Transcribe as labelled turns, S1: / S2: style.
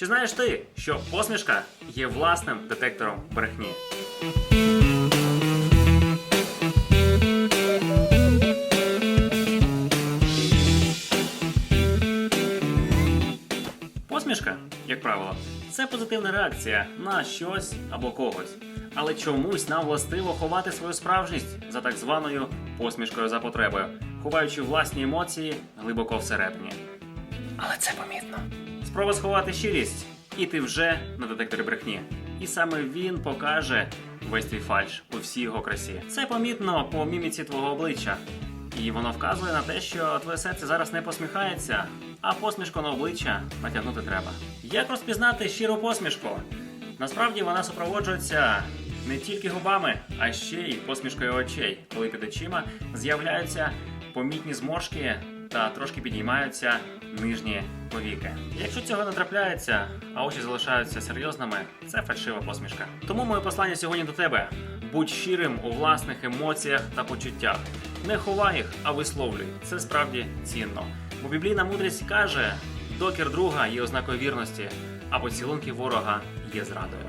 S1: Чи знаєш ти, що посмішка є власним детектором брехні? Посмішка, як правило, це позитивна реакція на щось або когось. Але чомусь нам властиво ховати свою справжність за так званою посмішкою за потребою, ховаючи власні емоції глибоко всередині. Але це помітно. Спроба сховати щирість, і ти вже на детекторі брехні. І саме він покаже весь твій фальш у всій його красі. Це помітно по міміці твого обличчя. І воно вказує на те, що твоє серце зараз не посміхається, а посмішку на обличчя натягнути треба. Як розпізнати щиру посмішку? Насправді вона супроводжується не тільки губами, а ще й посмішкою очей, коли під очима з'являються помітні зморшки та трошки підіймаються нижні повіки. Якщо цього не трапляється, а очі залишаються серйозними, це фальшива посмішка. Тому моє послання сьогодні до тебе: будь щирим у власних емоціях та почуттях. Не ховай їх, а висловлюй. Це справді цінно. Бо біблійна мудрість каже: докір друга є ознакою вірності, а поцілунки ворога є зрадою.